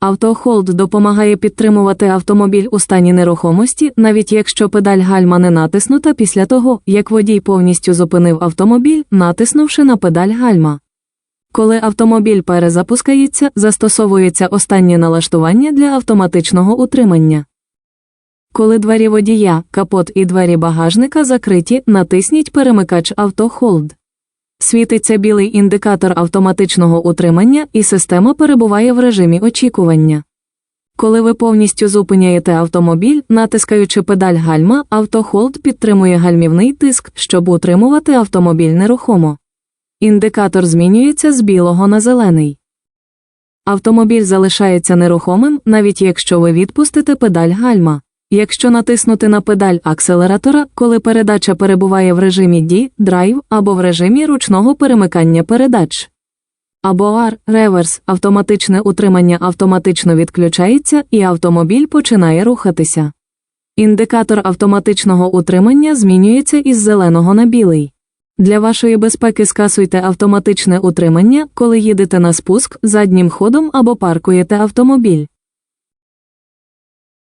Автохолд допомагає підтримувати автомобіль у стані нерухомості, навіть якщо педаль гальма не натиснута після того, як водій повністю зупинив автомобіль, натиснувши на педаль гальма. Коли автомобіль перезапускається, застосовується останнє налаштування для автоматичного утримання. Коли двері водія, капот і двері багажника закриті, натисніть перемикач автохолд. Світиться білий індикатор автоматичного утримання, і система перебуває в режимі очікування. Коли ви повністю зупиняєте автомобіль, натискаючи педаль гальма, автохолд підтримує гальмівний тиск, щоб утримувати автомобіль нерухомо. Індикатор змінюється з білого на зелений. Автомобіль залишається нерухомим, навіть якщо ви відпустите педаль гальма. Якщо натиснути на педаль акселератора, коли передача перебуває в режимі D, драйв або в режимі ручного перемикання передач. Або R, реверс, автоматичне утримання автоматично відключається і автомобіль починає рухатися. Індикатор автоматичного утримання змінюється із зеленого на білий. Для вашої безпеки скасуйте автоматичне утримання, коли їдете на спуск заднім ходом або паркуєте автомобіль.